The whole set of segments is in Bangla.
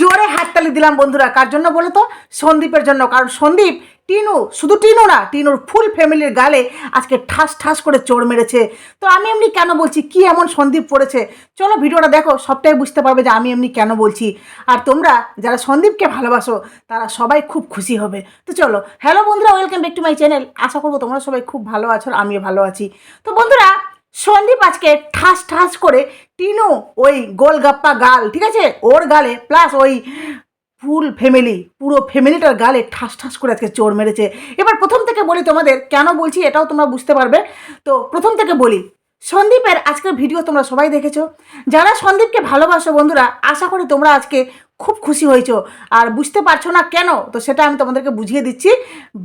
জোরে হাততালি দিলাম বন্ধুরা। কার জন্য বলো তো? সন্দীপের জন্য। কারণ সন্দীপ টিনু, শুধু টিনু না, টিনুর ফুল ফ্যামিলির গালে আজকে ঠাস ঠাস করে চোর মেরেছে। তো আমি এমনি কেন বলছি, কি এমন সন্দীপ পড়েছে? চলো ভিডিওটা দেখো, সবটাই বুঝতে পারবে যে আমি এমনি কেন বলছি। আর তোমরা যারা সন্দীপকে ভালোবাসো, তারা সবাই খুব খুশি হবে। তো চলো হ্যালো বন্ধুরা welcome back to my channel আশা করব তোমরা সবাই খুব ভালো আছো আমিও ভালো আছি। তো বন্ধুরা সন্দীপ আজকে ঠাস ঠাস করে টিনু ওই গোলগাপ্পা গাল, ঠিক আছে? ওর গালে প্লাস ওই ফুল ফ্যামিলি পুরো ফ্যামিলিটার গালে ঠাস ঠাস করে আজকে চোর মেরেছে। এবার প্রথম থেকে বলি তোমাদের, কেন বলছি এটাও তোমরা বুঝতে পারবে। তো প্রথম থেকে বলি, সন্দীপের আজকের ভিডিও তোমরা সবাই দেখেছ। যারা সন্দীপকে ভালোবাসো বন্ধুরা, আশা করি তোমরা আজকে খুব খুশি হয়েছো। আর বুঝতে পারছ না কেন, তো সেটা আমি তোমাদেরকে বুঝিয়ে দিচ্ছি।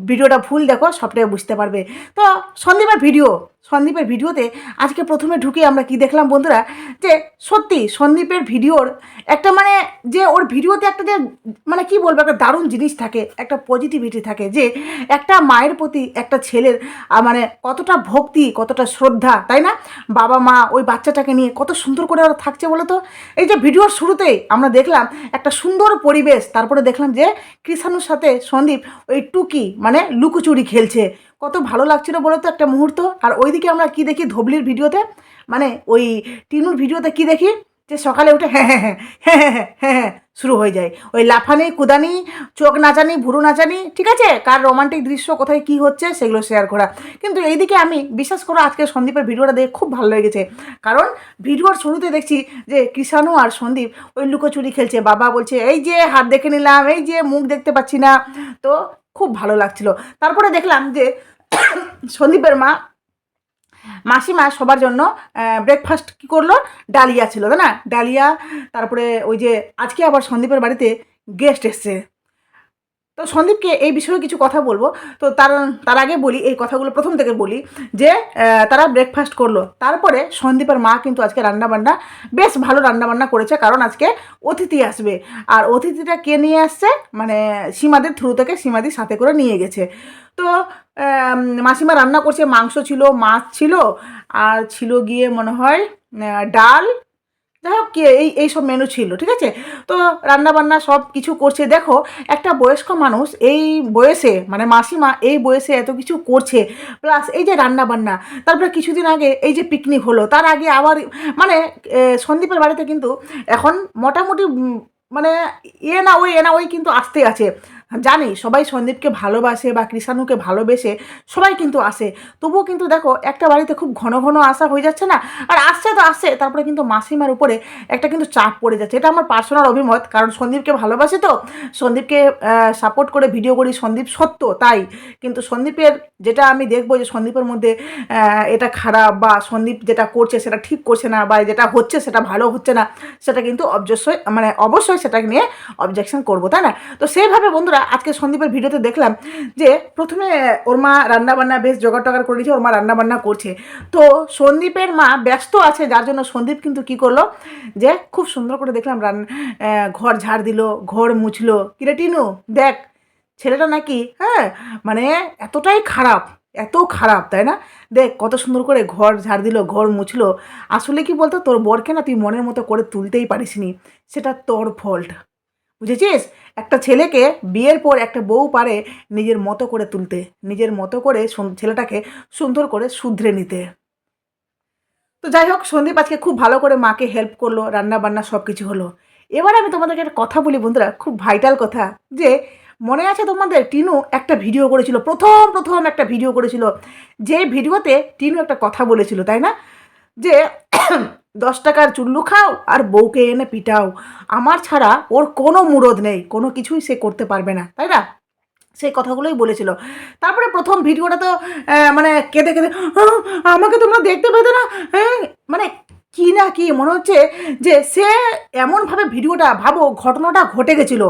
ভিডিওটা ফুল দেখো, সবটাই বুঝতে পারবে। তো সন্দীপের ভিডিও সন্দীপের ভিডিওতে আজকে প্রথমে ঢুকে আমরা কি দেখলাম বন্ধুরা? যে সত্যি সন্দীপের ভিডিওর একটা মানে যে ওর ভিডিওতে একটা যে মানে কি বলব, একটা দারুণ জিনিস থাকে, একটা পজিটিভিটি থাকে যে একটা মায়ের প্রতি একটা ছেলের মানে কতটা ভক্তি, কতটা শ্রদ্ধা, তাই না? বাবা মা ওই বাচ্চাটাকে নিয়ে কত সুন্দর করে ওরা থাকছে বলো তো? এই যে ভিডিওর শুরুতেই আমরা দেখলাম একটা সুন্দর পরিবেশ, তারপরে দেখলাম যে কৃষাণুর সাথে সন্দীপ ওই টুকি মানে লুকোচুরি খেলছে। কত ভালো লাগছিল বলো তো একটা মুহূর্ত। আর ওইদিকে আমরা কি দেখি ধবলির ভিডিওতে? মানে ওই টিনুর ভিডিওতে কি দেখি? যে সকালে উঠে হ্যাঁ হ্যাঁ হ্যাঁ হ্যাঁ হ্যাঁ হ্যাঁ, হ্যাঁ, হ্যাঁ শুরু হয়ে যায়। ওই লাফানি, কুদানি, চোখ নাচানি ভুরু নাচানি ঠিক আছে? কার রোমান্টিক দৃশ্য, কোথায় কি হচ্ছে, সেগুলো শেয়ার করা। কিন্তু এইদিকে আমি বিশ্বাস করো আজকে সন্দীপের ভিডিওটা দেখে খুব ভালো লেগেছে। কারণ ভিডিওর শুরুতে দেখছি যে কৃষাণু আর সন্দীপ ওই লুকোচুরি খেলছে। বাবা বলছে, এই যে হাত দেখে নিলাম, এই যে মুখ দেখতে পাচ্ছি না। তো খুব ভালো লাগছিল। তারপরে দেখলাম যে সন্দীপের মা, মাসিমা সবার জন্য ব্রেকফাস্ট কী করল? ডালিয়া ছিল না? ডালিয়া, তারপরে ওই যে আজকে আবার সন্দীপের বাড়িতে গেস্ট এসছে। তো সন্দীপকে এই বিষয়ে কিছু কথা বলব। তো তার তার আগে বলি, এই কথাগুলো প্রথম থেকে বলি যে তারা ব্রেকফাস্ট করল। তারপরে সন্দীপের মা কিন্তু আজকে রান্নাবান্না বেশ ভালো রান্নাবান্না করেছে, কারণ আজকে অতিথি আসবে। আর অতিথিটা কে নিয়ে আসছে? মানে সীমাদের থ্রু থেকে সীমাদি সাথে করে নিয়ে গেছে। তো মাসিমা রান্না করছে, মাংস ছিল, মাছ ছিল, আর ছিল গিয়ে মনে হয় ডাল যাই হোক এই এই সব মেনু ছিল, ঠিক আছে? তো রান্নাবান্না সব কিছু করছে। দেখো, একটা বয়স্ক মানুষ এই বয়সে মানে মাসিমা এই বয়সে এত কিছু করছে প্লাস এই যে রান্নাবান্না, তারপরে কিছুদিন আগে এই যে পিকনিক হলো, তার আগে আবার মানে সন্দীপের বাড়িতে কিন্তু এখন মোটামুটি মানে এ না ওই, এ না ওই কিন্তু আসতে আছে। জানি, সবাই সন্দীপকে ভালোবাসে বা কৃষাণুকে ভালোবেসে সবাই কিন্তু আসে। তবুও কিন্তু দেখো, একটা বাড়িতে খুব ঘন ঘন আসা হয়ে যাচ্ছে না, আর আসছে তো আসছে, তারপরে কিন্তু মাসিমার উপরে একটা কিন্তু চাপ পড়ে যাচ্ছে। এটা আমার পার্সোনাল অভিমত, কারণ সন্দীপকে ভালোবাসে তো, সন্দীপকে সাপোর্ট করে ভিডিও করি সন্দীপ সত্য, তাই। কিন্তু সন্দীপের যেটা আমি দেখব যে সন্দীপের মধ্যে এটা খারাপ বা সন্দীপ যেটা করছে সেটা ঠিক করছে না বা যেটা হচ্ছে সেটা ভালো হচ্ছে না, সেটা কিন্তু অবশ্যই মানে অবশ্যই সেটাকে নিয়ে অবজেকশন করব, তাই না? তো সেইভাবে বন্ধুরা আজকে সন্দীপের ভিডিওতে দেখলাম যে প্রথমে ওর মা রান্নাবান্না বেশ জোগাড় টোগাড় করে দিয়েছে ওর মা রান্নাবান্না করছে। তো সন্দীপের মা ব্যস্ত আছে যার জন্য সন্দীপ কিন্তু কি করল যে খুব সুন্দর করে দেখলাম রান আহ, ঘর ঝাড় দিল ঘর মুছলো। কিরে টিনু দেখ ছেলেটা নাকি হ্যাঁ মানে এতটাই খারাপ এত খারাপ তাই না? দেখ কত সুন্দর করে ঘর ঝাড় দিল ঘর মুছলো। আসলে কি বলতো তোর বরকে না তুই মনের মতো করে তুলতেই পারিসনি। সেটা তোর ফল্ট বুঝেছিস? একটা ছেলেকে বিয়ের পর একটা বউ পারে নিজের মতো করে তুলতে, নিজের মতো করে ছেলেটাকে সুন্দর করে শুধরে নিতে। তো যাই হোক, সন্দীপ আজকে খুব ভালো করে মাকে হেল্প করল রান্না বান্না সব কিছু হলো। এবার আমি তোমাদেরকে একটা কথা বলি বন্ধুরা, খুব ভাইটাল কথা, যে মনে আছে তোমাদের, টিনু একটা ভিডিও করেছিল, প্রথম প্রথম একটা ভিডিও করেছিল। যে ভিডিওতে টিনু একটা কথা বলেছিল, তাই না? যে দশ টাকার চুল্লু খাও আর বউকে এনে পিটাও। আমার ছাড়া ওর কোনো মুরদ নেই, কোনো কিছুই সে করতে পারবে না, তাই না? সেই কথাগুলোই বলেছিল। তারপরে প্রথম ভিডিওটা তো মানে কেঁদে কেঁদে আমাকে তোমরা দেখতে পেতে না? হ্যাঁ মানে কি না কি? মনে হচ্ছে যে সে এমনভাবে ভিডিওটা ভাবো ঘটনাটা ঘটে গেছিল।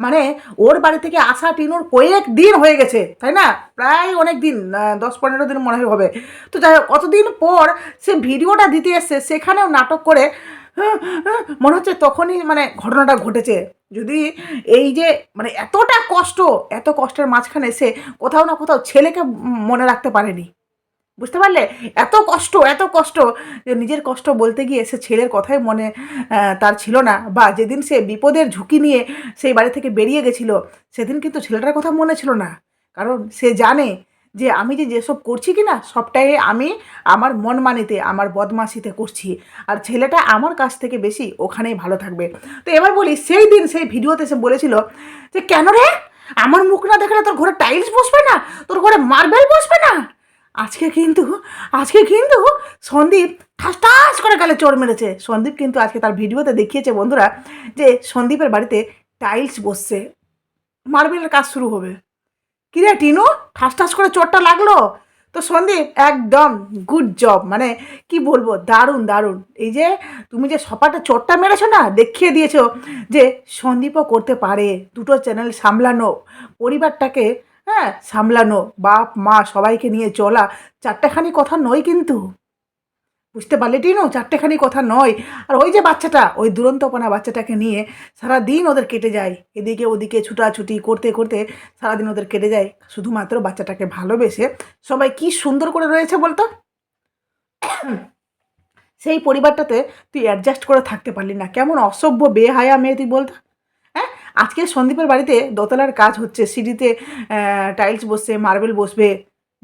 মানে ওর বাড়ি থেকে আসা টিনুর কয়েক দিন হয়ে গেছে তাই না? প্রায় অনেক দিন দশ পনেরো দিন মনে হবে। তো যাই হোক অতদিন পর সে ভিডিওটা দিতে এসছে সেখানেও নাটক করে "হ্যাঁ, হ্যাঁ", মনে হচ্ছে তখনই মানে ঘটনাটা ঘটেছে। যদি এই যে মানে এতটা কষ্ট এত কষ্টের মাঝখানে সে কোথাও না কোথাও ছেলেকে মনে রাখতে পারেনি। বুঝতে পারলে? এত কষ্ট এত কষ্ট। যে নিজের কষ্ট বলতে গিয়ে সে ছেলের কথাই মনে তার ছিল না। বা যেদিন সে বিপদের ঝুঁকি নিয়ে সেই বাড়ি থেকে বেরিয়ে গেছিল, সেদিন কিন্তু ছেলেটার কথা মনে ছিল না। কারণ সে জানে যে আমি যে যেসব করছি কি না সবটাই আমি আমার মন মানিতে, আমার বদমাশিতে করছি। আর ছেলেটা আমার কাছ থেকে বেশি ওখানেই ভালো থাকবে। তো এবার বলি, সেই দিন সেই ভিডিওতে সে বলেছিল যে, কেন রে? আমার মুখ না দেখালে তোর ঘরে টাইলস বসবে না? তোর ঘরে মার্বেল বসবে না? আজকে কিন্তু আজকে কিন্তু সন্দীপ ঠাস ঠাস করে গালে চোর মেরেছে। সন্দীপ কিন্তু আজকে তার ভিডিওতে দেখিয়েছে বন্ধুরা যে সন্দীপের বাড়িতে টাইলস বসছে। মার্বেলের কাজ শুরু হবে। কি রে টিনু? ঠাস ঠাস করে চোরটা লাগল? তো সন্দীপ একদম গুড জব মানে কি বলব, দারুণ দারুণ। এই যে তুমি যে সপাটা চোরটা মেরেছো না, দেখিয়ে দিয়েছ যে সন্দীপও করতে পারে, দুটো চ্যানেল সামলানো, পরিবারটাকে হ্যাঁ সামলানো, বাপ, মা, সবাইকে নিয়ে চলা, চারটেখানি কথা নয় কিন্তু। বুঝতে পারলে টিনু? চারটেখানি কথা নয়। আর ওই যে বাচ্চাটা, ওই দুরন্তপনা বাচ্চাটাকে নিয়ে সারা দিন ওদের কেটে যায়। এদিকে ওদিকে ছুটাছুটি করতে করতে সারাদিন ওদের কেটে যায়। শুধুমাত্র বাচ্চাটাকে ভালোবেসে। সবাই কি সুন্দর করে রয়েছে বলতো? সেই পরিবারটাতে তুই অ্যাডজাস্ট করে থাকতে পারলি না। কেমন অসভ্য, বেহায়া মেয়ে তুই বলতো? আজকে সন্দীপের বাড়িতে দোতলার কাজ হচ্ছে, সিঁড়িতে টাইলস বসছে মার্বেল বসবে।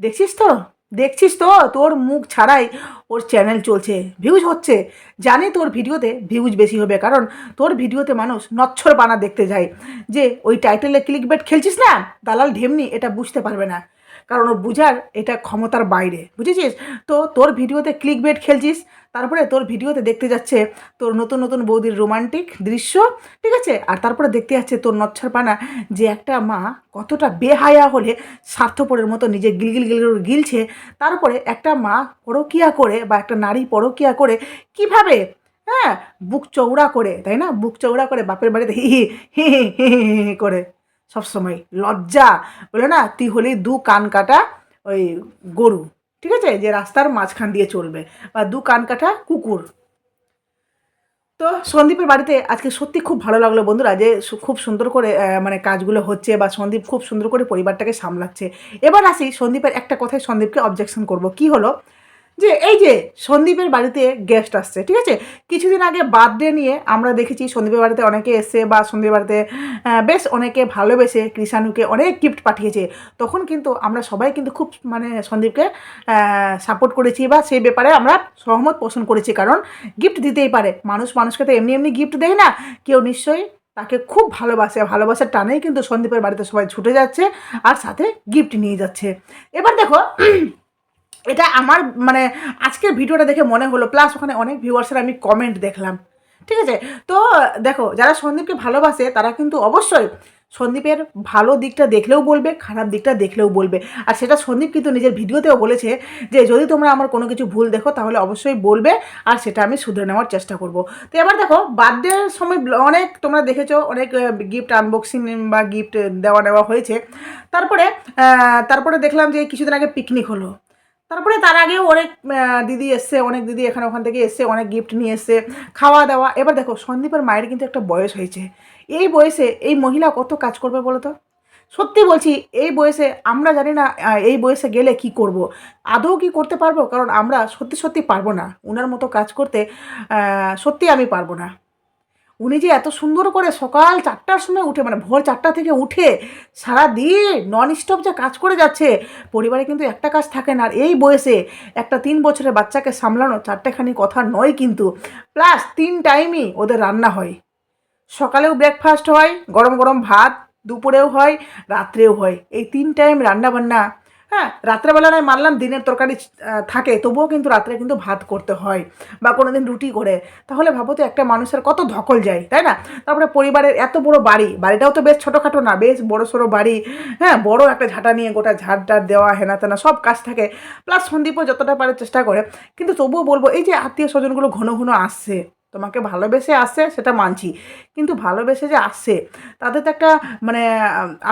দেখছিস তো? দেখছিস তো? তোর মুখ ছাড়াই ওর চ্যানেল চলছে। ভিউজ হচ্ছে। জানি তোর ভিডিওতে ভিউজ বেশি হবে, কারণ তোর ভিডিওতে মানুষ নচ্ছর বানা দেখতে যায়। যে ওই টাইটেলে ক্লিক বেট খেলছিস না? দালাল ঢেমনি, এটা বুঝতে পারবে না। কারণ ওর বুঝার এটা ক্ষমতার বাইরে। বুঝেছিস? তো তোর ভিডিওতে ক্লিক বেট খেলছিস, তারপরে তোর ভিডিওতে দেখতে যাচ্ছে তোর নতুন নতুন বৌদির রোমান্টিক দৃশ্য, ঠিক আছে? আর তারপরে দেখতে যাচ্ছে তোর নচ্ছরপানা যে একটা মা কতটা বেহায়া হলে স্বার্থপরের মতো নিজে গিলগিল গিল গিলছে, তারপরে একটা মা পরকিয়া করে বা একটা নারী পরকিয়া করে কীভাবে? হ্যাঁ বুক চৌড়া করে, তাই না? বুক চৌড়া করে বাপের বাড়িতে হি হি হি হি হি করে। সবসময়। লজ্জা। বলে না, তুই হলি দু কান কাটা ওই গরু। ঠিক আছে? যে রাস্তার মাঝখান দিয়ে চলবে। বা দু কান কাটা কুকুর। তো সন্দীপের বাড়িতে আজকে সত্যি খুব ভালো লাগল বন্ধুরা, যে খুব সুন্দর করে মানে কাজগুলো হচ্ছে বা সন্দীপ খুব সুন্দর করে পরিবারটাকে সামলাচ্ছে। এবার আসি সন্দীপের একটা কথায় সন্দীপকে অবজেকশন করব। কি হলো? যে, এই যে, সন্দীপের বাড়িতে গেস্ট আসছে, ঠিক আছে? কিছুদিন আগে বার্থডে নিয়ে আমরা দেখেছি সন্দীপের বাড়িতে অনেকে এসছে বা সন্দীপের বাড়িতে বেশ অনেকে ভালোবেসে কৃষাণুকে অনেক গিফট পাঠিয়েছে। তখন কিন্তু আমরা সবাই কিন্তু খুব মানে সন্দীপকে সাপোর্ট করেছি বা সেই ব্যাপারে আমরা সহমত পোষণ করেছি। কারণ গিফট দিতেই পারে। মানুষ মানুষকে তো এমনি এমনি গিফট দেয় না। কেউ নিশ্চয়ই তাকে খুব ভালোবাসে। ভালোবাসার টানেই কিন্তু সন্দীপের বাড়িতে সবাই ছুটে যাচ্ছে আর সাথে গিফট নিয়ে যাচ্ছে। এবার দেখো এটা আমার মানে আজকের ভিডিওটা দেখে মনে হলো প্লাস ওখানে অনেক ভিউয়ার্সের আমি কমেন্ট দেখলাম। ঠিক আছে? তো দেখো, যারা সন্দীপকে ভালোবাসে, তারা কিন্তু অবশ্যই সন্দীপের ভালো দিকটা দেখলেও বলবে, খারাপ দিকটা দেখলেও বলবে। আর সেটা সন্দীপ কিন্তু নিজের ভিডিওতেও বলেছে যে, যদি তোমরা আমার কোনো কিছু ভুল দেখো, তাহলে অবশ্যই বলবে, আর সেটা আমি শুধরে নেওয়ার চেষ্টা করব। তো এবার দেখো বার্থডের সময় অনেক তোমরা দেখেছ, অনেক গিফট আনবক্সিং বা গিফট দেওয়া নেওয়া হয়েছে। তারপরে তারপরে দেখলাম যে, কিছুদিন আগে পিকনিক হলো। তারপরে তার আগেও অনেক দিদি এসছে, অনেক দিদি এখানে ওখান থেকে এসছে, অনেক গিফট নিয়ে এসছে, খাওয়া দাওয়া। এবার দেখো, সন্দীপের মায়ের কিন্তু একটা বয়স হয়েছে। এই বয়সে এই মহিলা কত কাজ করবে বলো তো? সত্যি বলছি, এই বয়সে আমরা জানি না এই বয়সে গেলে কি করব। আদৌ কি করতে পারব? কারণ আমরা সত্যি সত্যি পারব না। ওনার মতো কাজ করতে সত্যি আমি পারব না। উনি যে এত সুন্দর করে সকাল চারটার সময় উঠে মানে ভোর চারটা থেকে উঠে সারা দিন নন স্টপ যে কাজ করে যাচ্ছে, পরিবারে কিন্তু একটা কাজ থাকে না। আর এই বয়সে একটা তিন বছরের বাচ্চাকে সামলানো চারটেখানি কথা নয় কিন্তু প্লাস তিন টাইমই ওদের রান্না হয়। সকালেও ব্রেকফাস্ট হয়, গরম গরম ভাত, দুপুরেও হয়, রাত্রেও হয়। এই তিন টাইম রান্না বান্না হ্যাঁ রাত্রেবেলা নয়, মানলাম দিনের তরকারি থাকে, তবুও কিন্তু রাত্রে কিন্তু ভাত করতে হয় বা কোনো দিন রুটি করে। তাহলে ভাবো তো একটা মানুষের কত ধকল যায়, তাই না? তারপরে পরিবারের এত বড় বাড়ি, বাড়িটাও তো বেশ ছোটোখাটো না, বেশ বড় সড়ো বাড়ি হ্যাঁ বড় একটা ঝাঁটা নিয়ে গোটা ঝাড় টাড় দেওয়া, হেনা তেনা সব কাজ থাকে প্লাস সন্দীপও যতটা পারে চেষ্টা করে। কিন্তু তবুও বলব, এই যে আত্মীয় স্বজনগুলো ঘন ঘন আসছে তোমাকে ভালোবেসে আসছে সেটা মানছি। কিন্তু ভালোবেসে যে আসছে তাদের তো একটা মানে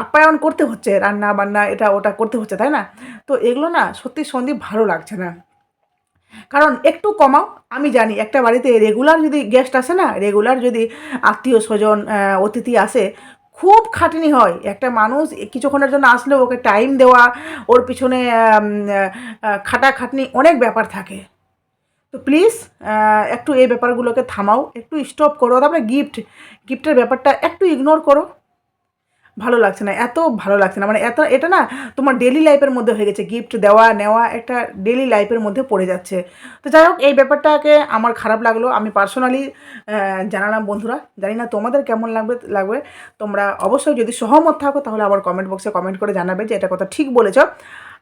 আপ্যায়ন করতে হচ্ছে রান্না বান্না এটা ওটা করতে হচ্ছে, তাই না? তো এগুলো না সত্যি সন্দীপ ভালো লাগছে না। কারণ একটু কমাও, আমি জানি একটা বাড়িতে রেগুলার যদি গেস্ট আসে না রেগুলার যদি আত্মীয় স্বজন অতিথি আসে, খুব খাটনি হয়। একটা মানুষ কিছুক্ষণের জন্য আসলে ওকে টাইম দেওয়া, ওর পিছনে খাটা খাটনি অনেক ব্যাপার থাকে। তো প্লিজ একটু এই ব্যাপারগুলোকে থামাও, একটু স্টপ করো, তারপরে গিফট গিফটের ব্যাপারটা একটু ইগনোর করো। ভালো লাগছে না, এত ভালো লাগছে না মানে এত, এটা না তোমার ডেলি লাইফের মধ্যে হয়ে গেছে গিফট দেওয়া, নেওয়া একটা ডেলি লাইফের মধ্যে পড়ে যাচ্ছে। তো যাই হোক, এই ব্যাপারটাকে আমার খারাপ লাগল, আমি পার্সোনালি জানালাম বন্ধুরা, জানি না তোমাদের কেমন লাগবে লাগবে। তোমরা অবশ্যই যদি সহমত থাকো, তাহলে আবার কমেন্ট বক্সে কমেন্ট করে জানাবে যে এটা কথা ঠিক বলেছ।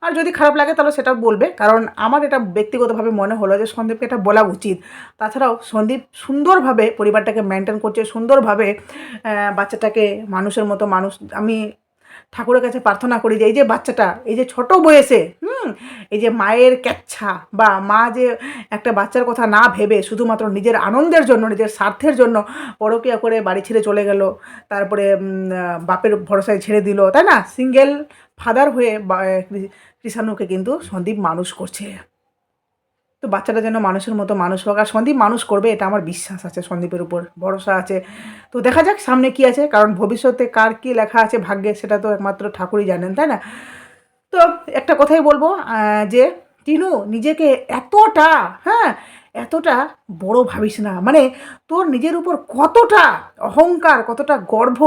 আর যদি খারাপ লাগে তাহলে সেটা বলবে। কারণ আমার এটা ব্যক্তিগতভাবে মনে হলো যে সন্দীপকে এটা বলা উচিত। তাছাড়াও সন্দীপ সুন্দরভাবে পরিবারটাকে মেনটেন করছে, সুন্দরভাবে বাচ্চাটাকে মানুষের মতো মানুষ আমি ঠাকুরের কাছে প্রার্থনা করি যে, এই যে বাচ্চাটা, এই যে ছোট বয়সে, হুম, এই যে মায়ের ক্যাচ্ছা বা মা যে একটা বাচ্চার কথা না ভেবে শুধুমাত্র নিজের আনন্দের জন্য, নিজের স্বার্থের জন্য পরকিয়া করে বাড়ি ছেড়ে চলে গেল, তারপরে বাপের ভরসায় ছেড়ে দিল। তাই না? সিঙ্গেল ফাদার হয়ে কৃষাণুকে কিন্তু সন্দীপ মানুষ করছে। তো বাচ্চাটা যেন মানুষের মতো মানুষ হোক। আর সন্দীপ মানুষ করবে, এটা আমার বিশ্বাস আছে সন্দীপের উপর। ভরসা আছে। তো দেখা যাক সামনে কি আছে, কারণ ভবিষ্যতে কার কি লেখা আছে ভাগ্যে, সেটা তো একমাত্র ঠাকুরই জানেন, তাই না? তো একটা কথাই বলব যে টিনু, নিজেকে এতটা হ্যাঁ এতটা বড় ভাবিস না। মানে তোর নিজের উপর কতটা অহংকার, কতটা গর্ব,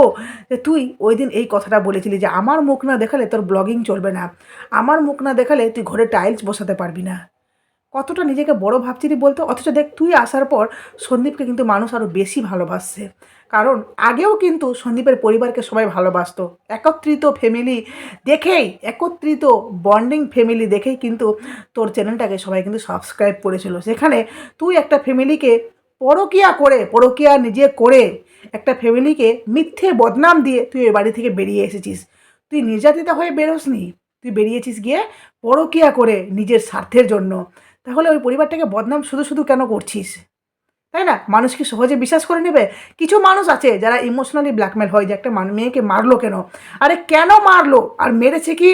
যে তুই ওই দিন এই কথাটা বলেছিলি যে, আমার মুখ না দেখালে তোর ব্লগিং চলবে না। আমার মুখ না দেখালে তুই ঘরে টাইলস বসাতে পারবি না। কতটা নিজেকে বড় ভাবছিলি বলতো? অথচ দেখ, তুই আসার পর সন্দীপকে কিন্তু মানুষ আরও বেশি ভালোবাসছে। কারণ আগেও কিন্তু সন্দীপের পরিবারকে সবাই ভালোবাসত। একত্রিত ফ্যামিলি দেখেই, একত্রিত বন্ডিং ফ্যামিলি দেখেই কিন্তু তোর চ্যানেলটাকে সবাই কিন্তু সাবস্ক্রাইব করেছিল। সেখানে তুই একটা ফ্যামিলিকে পরকিয়া করে, পরকিয়া নিজে করে একটা ফ্যামিলিকে মিথ্যে বদনাম দিয়ে তুই ওই বাড়ি থেকে বেরিয়ে এসেছিস। তুই নির্যাতিতা হয়ে বেরোসনি। তুই বেরিয়েছিস গিয়ে পরকিয়া করে নিজের স্বার্থের জন্য। তাহলে ওই পরিবারটাকে বদনাম শুধু শুধু কেন করছিস? তাই না? মানুষ কি সহজে বিশ্বাস করে নেবে? কিছু মানুষ আছে যারা ইমোশনালি ব্ল্যাকমেল হয়, যে একটা মেয়েকে মারলো কেন? আরে কেন মারলো? আর মেরেছে কি?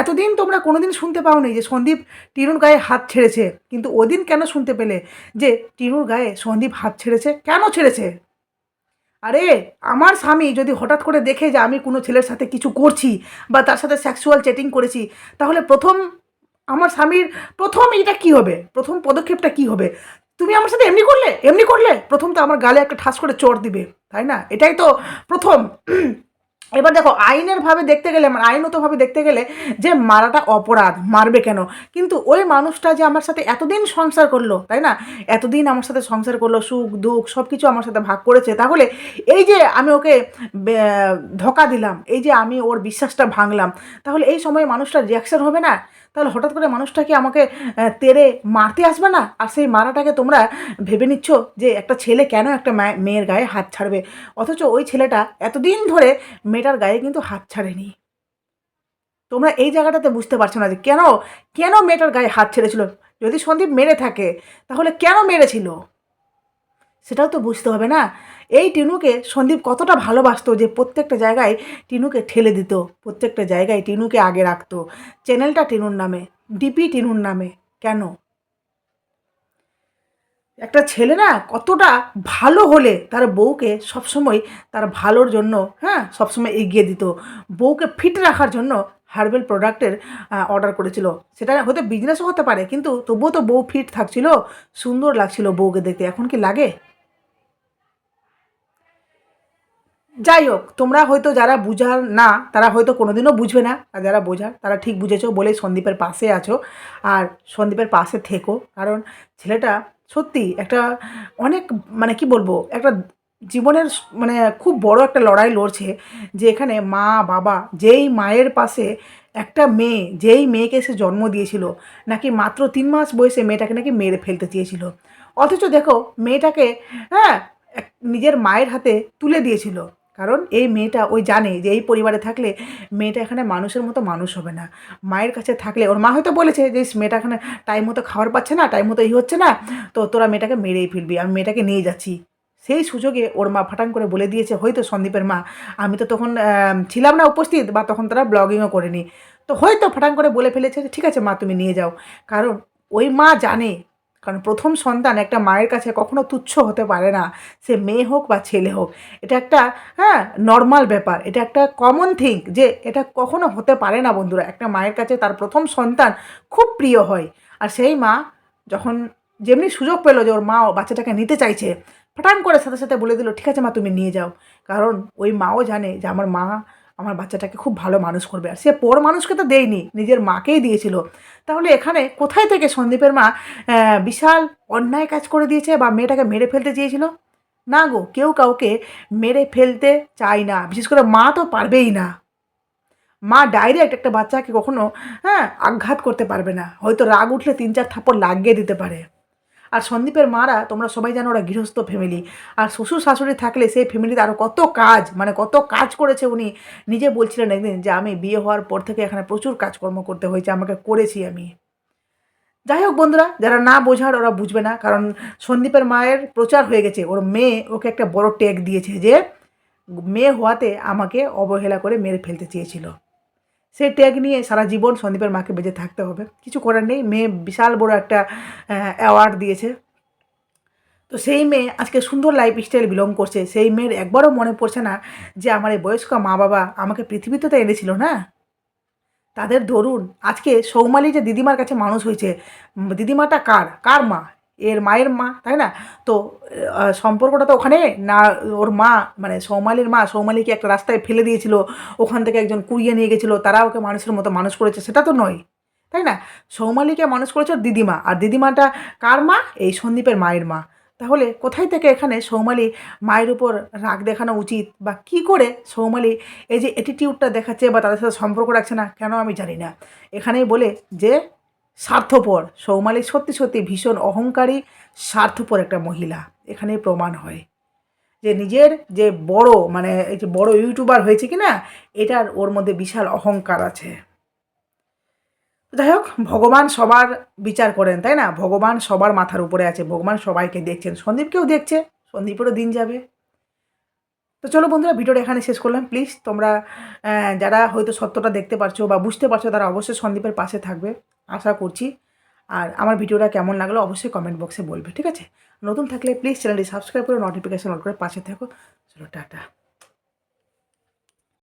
এতদিন তোমরা কোনোদিন শুনতে পাওনি যে সন্দীপ টিনুর গায়ে হাত ছেড়েছে। কিন্তু ওদিন কেন শুনতে পেলে যে টিনুর গায়ে সন্দীপ হাত ছেড়েছে? কেন ছেড়েছে? আরে আমার স্বামী যদি হঠাৎ করে দেখে যে আমি কোনো ছেলের সাথে কিছু করছি বা তার সাথে সেক্সুয়াল চেটিং করেছি, তাহলে প্রথম আমার স্বামীর প্রথম এটা কি হবে? প্রথম পদক্ষেপটা কি হবে? তুমি আমার সাথে এমনি করলে? এমনি করলে? প্রথম তো আমার গালে একটা ঠাস করে চোট দিবে, তাই না? এটাই তো প্রথম। এবার দেখো, আইনের ভাবে দেখতে গেলে মানে আইনতভাবে দেখতে গেলে যে মারাটা অপরাধ, মারবে কেন? কিন্তু ওই মানুষটা যে আমার সাথে এতদিন সংসার করল, তাই না? এতদিন আমার সাথে সংসার করল, সুখ, দুঃখ সব কিছু আমার সাথে ভাগ করেছে, তাহলে এই যে আমি ওকে ধোকা দিলাম, এই যে আমি ওর বিশ্বাসটা ভাঙলাম, তাহলে এই সময় মানুষটার রিয়াকশন হবে না? তাহলে হঠাৎ করে মানুষটা কি আমাকে তেড়ে মারতে আসবে না? আর সেই মারাটাকে তোমরা ভেবে নিচ্ছ যে একটা ছেলে কেন একটা মেয়ের গায়ে হাত ছাড়বে? অথচ ওই ছেলেটা এতদিন ধরে মেয়েটার গায়ে কিন্তু হাত ছাড়েনি। তোমরা এই জায়গাটাতে বুঝতে পারছ না যে কেন কেন মেয়েটার গায়ে হাত ছেড়েছিল? যদি সন্দীপ মেরে থাকে, তাহলে কেন মেরেছিল? সেটাও তো বুঝতে হবে না। এই টিনুকে সন্দীপ কতটা ভালোবাসতো যে প্রত্যেকটা জায়গায় টিনুকে ঠেলে দিত, প্রত্যেকটা জায়গায় টিনুকে আগে রাখতো। চ্যানেলটা টিনুর নামে, ডিপি টিনুর নামে, কেন? একটা ছেলে না কতটা ভালো হলে তার বউকে সবসময় তার ভালোর জন্য হ্যাঁ সবসময় এগিয়ে দিত। বউকে ফিট রাখার জন্য হার্বেল প্রোডাক্টের অর্ডার করেছিল। সেটা হয়তো বিজনেসও হতে পারে, কিন্তু তবুও তো বউ ফিট থাকছিল, সুন্দর লাগছিল বউকে দেখতে। এখন কি লাগে? যাই হোক তোমরা হয়তো যারা বুঝার না, তারা হয়তো কোনোদিনও বুঝবে না। আর যারা বোঝার, তারা ঠিক বুঝেছ বলেই সন্দীপের পাশে আছো। আর সন্দীপের পাশে থেকো, কারণ ছেলেটা সত্যি একটা অনেক মানে কি বলব, একটা জীবনের মানে খুব বড় একটা লড়াই লড়ছে, যে এখানে মা, বাবা, যেই মায়ের পাশে একটা মেয়ে, যেই মেয়েকে সে জন্ম দিয়েছিল, নাকি মাত্র তিন মাস বয়সে মেয়েটাকে নাকি মেরে ফেলতে চেয়েছিল। অথচ দেখো, মেয়েটাকে হ্যাঁ নিজের মায়ের হাতে তুলে দিয়েছিল। কারণ এই মেয়েটা ওই জানে যে এই পরিবারে থাকলে মেয়েটা এখানে মানুষের মতো মানুষ হবে না। মায়ের কাছে থাকলে, ওর মা হয়তো বলেছে যে মেয়েটা এখানে টাইম মতো খাবার পাচ্ছে না, টাইম মতো এই হচ্ছে না, তো তোরা মেয়েটাকে মেরেই ফেলবি, আমি মেয়েটাকে নিয়ে যাচ্ছি। সেই সুযোগে ওর মা ফাটাং করে বলে দিয়েছে, হয়তো সন্দীপের মা, আমি তো তখন ছিলাম না উপস্থিত বা তখন তারা ব্লগিংও করেনি। তো হয়তো ফাটাং করে বলে ফেলেছে ঠিক আছে মা, তুমি নিয়ে যাও। কারণ ওই মা জানে কারণ প্রথম সন্তান একটা মায়ের কাছে কখনো তুচ্ছ হতে পারে না। সে মেয়ে হোক বা ছেলে হোক। এটা একটা হ্যাঁ নর্মাল ব্যাপার। এটা একটা কমন থিং যে এটা কখনো হতে পারে না বন্ধুরা। একটা মায়ের কাছে তার প্রথম সন্তান খুব প্রিয় হয়। আর সেই মা যখন যেমনি সুযোগ পেল যে ওর মা বাচ্চাটাকে নিতে চাইছে, ফটান করে সাথে সাথে বলে দিল, ঠিক আছে মা, তুমি নিয়ে যাও। কারণ ওই মাও জানে যে আমার মা আমার বাচ্চাটাকে খুব ভালো মানুষ করবে। আর সে পর মানুষকে তো দেয়নি, নিজের মাকেই দিয়েছিল। তাহলে এখানে কোথায় থেকে সন্দীপের মা বিশাল অন্যায় কাজ করে দিয়েছে বা মেয়েটাকে মেরে ফেলতে চেয়েছিল? না গো, কেউ কাউকে মেরে ফেলতে চায় না। বিশেষ করে মা তো পারবেই না। মা ডাইরেক্ট একটা বাচ্চাকে কখনো হ্যাঁ আঘাত করতে পারবে না। হয়তো রাগ উঠলে তিন চার থাপ্পড় লাগিয়ে দিতে পারে। আর সন্দীপের মারা তোমরা সবাই জানো ওরা গৃহস্থ ফ্যামিলি আর শ্বশুর শাশুড়ি থাকলে সেই ফ্যামিলিতে আরও কত কাজ মানে কত কাজ করেছে উনি। নিজে বলছিলেন একদিন যে, আমি বিয়ে হওয়ার পর থেকে এখানে প্রচুর কাজকর্ম করতে হয়েছে, আমাকে করেছি আমি। যাই হোক বন্ধুরা, যারা না বোঝার ওরা বুঝবে না, কারণ সন্দীপের মায়ের প্রচার হয়ে গেছে। ওর মেয়ে ওকে একটা বড় ট্যাগ দিয়েছে যে, মেয়ে হওয়াতে আমাকে অবহেলা করে মেরে ফেলতে চেয়েছিল। সেই ট্যাগ নিয়ে সারা জীবন সন্দীপের মাকে বেঁচে থাকতে হবে। কিছু করার নেই, মেয়ে বিশাল বড় একটা অ্যাওয়ার্ড দিয়েছে। তো সেই মেয়ে আজকে সুন্দর লাইফ স্টাইল বিলং করছে। সেই মেয়ের একবারও মনে পড়ছে না যে আমার এই বয়স্ক মা বাবা আমাকে পৃথিবীতে তো এনেছিল না? তাদের ধরুন, আজকে সৌমালি যে দিদিমার কাছে মানুষ হয়েছে, দিদিমাটা কার? কার মা? এর মায়ের মা, তাই না? তো সম্পর্কটা তো ওখানে, না, ওর মা মানে সৌমালির মা সৌমালিকে একটা রাস্তায় ফেলে দিয়েছিল, ওখান থেকে একজন কুড়িয়ে নিয়ে গেছিল, তারা ওকে মানুষের মতো মানুষ করেছে, সেটা তো নয়, তাই না? সৌমালিকে মানুষ করেছে দিদিমা, আর দিদিমাটা কার মা? এই সন্দীপের মায়ের মা। তাহলে কোথায় থেকে এখানে সৌমালি মায়ের উপর রাগ দেখানো উচিত? বা কি করে সৌমালি এই যে অ্যাটিটিউডটা দেখাচ্ছে বা তাদের সাথে সম্পর্ক রাখছে না, কেন আমি জানি না। এখানেই বলে যে স্বার্থপর। সৌমালি সত্যি সত্যি ভীষণ অহংকারী, স্বার্থপর একটা মহিলা। এখানে প্রমাণ হয়। যে নিজের যে বড় মানে এই যে বড় ইউটিউবার হয়েছে কি না এটার ওর মধ্যে বিশাল অহংকার আছে। যাই হোক, ভগবান সবার বিচার করেন, তাই না? ভগবান সবার মাথার উপরে আছে। ভগবান সবাইকে দেখছেন। সন্দীপকেও দেখছে। সন্দীপেরও দিন যাবে। তো চলো বন্ধুরা, ভিডিওটা এখানে শেষ করলাম। প্লিজ তোমরা যারা হয়তো সত্যটা দেখতে পারছ বা বুঝতে পারছ, তারা অবশ্যই সন্দীপের পাশে থাকবে, আশা করছি। আর আমার ভিডিওটা কেমন লাগল অবশ্যই কমেন্ট বক্সে বলবে, ঠিক আছে? নতুন থাকলে প্লিজ চ্যানেলটি সাবস্ক্রাইব করে নোটিফিকেশন অন করে পাশে থাকো। চলো, টাটা।